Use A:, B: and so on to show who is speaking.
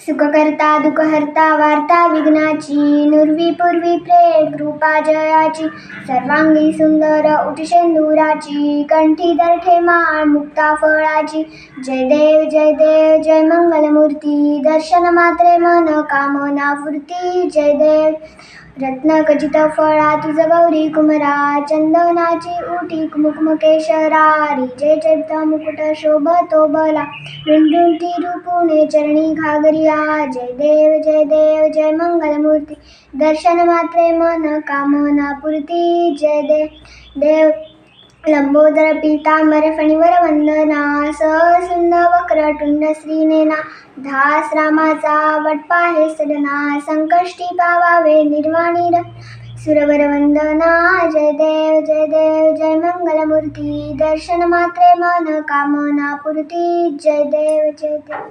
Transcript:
A: सुखकर्ता दुःखहर्ता वार्ता विघ्नाची नुर्वी पूर्वी प्रेम कृपा जयाची सर्वांगी सुंदर उठशेंदुराची कंठी दर्ठे माळ मुक्ता फळाची. जय देव जय देव जय मंगलमूर्ती दर्शन मात्रे मन कामना फुर्ती जय देव. रत्न खचित फळा तुझ गौरी कुमरा चंदनाची उटी कुमकुम केशरारी जय चैत्र मुकुट शोभतो बला रुंडुंटी रूपुणे चरणी घागरिया. जय देव जय देव जय मंगलमूर्ती. दर्शन मात्रे मन कामना पूर्ती. जय देव देव. लंबोदर पीतांबर फणीवर वंदना. सहसुंद वक्रटुंड श्रीनेना धास रामाचा वटपा हे सदना संकष्टी पावावे निर्वाणी सुरवर वंदना जय देव जय देव जय मंगलमूर्ती दर्शन मात्रे मन कामना पूर्ती जय देव जय देव